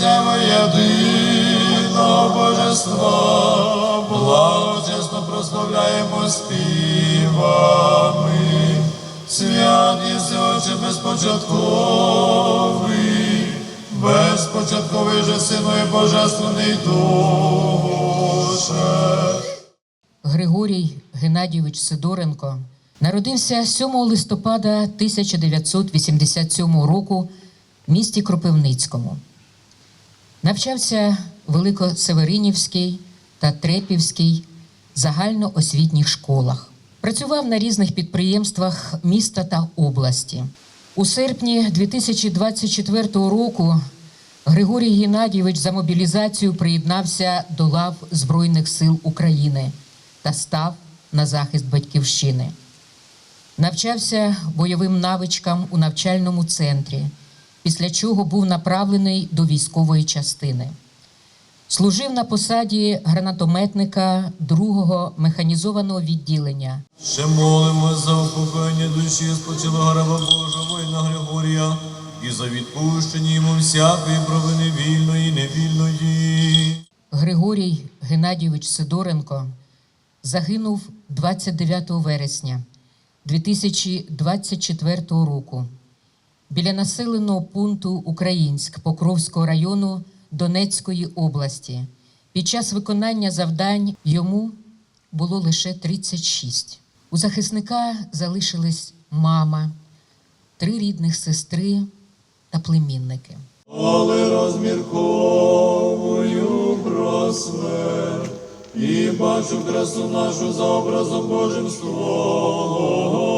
Во єдиного Божества, благочесно прославляємо співами. Свят єси Отче безпочатковий, безпочатковий же Сину і Божественний Душе. Григорій Геннадійович Сидоренко народився 7 листопада 1987 року в місті Кропивницькому. Навчався в Великосеверинівській та Трепівській загальноосвітніх школах. Працював на різних підприємствах міста та області. У серпні 2024 року Григорій Геннадійович за мобілізацію приєднався до лав Збройних сил України та став на захист батьківщини. Навчався бойовим навичкам у навчальному центрі, після чого був направлений до військової частини. Служив на посаді гранатометника 2-го механізованого відділення Ще молимо за упокоєння душі спочилого раба Божого воїна Григорія і за відпущення йому всякої провини вільної і невільної. Григорій Геннадійович Сидоренко загинув 29 вересня 2024 року біля населеного пункту Українськ Покровського району Донецької області. Під час виконання завдань йому було лише 36. У захисника залишились мама, три рідних сестри та племінники. Коли розмірковую про смерть і бачу красу нашу за образом Божим свого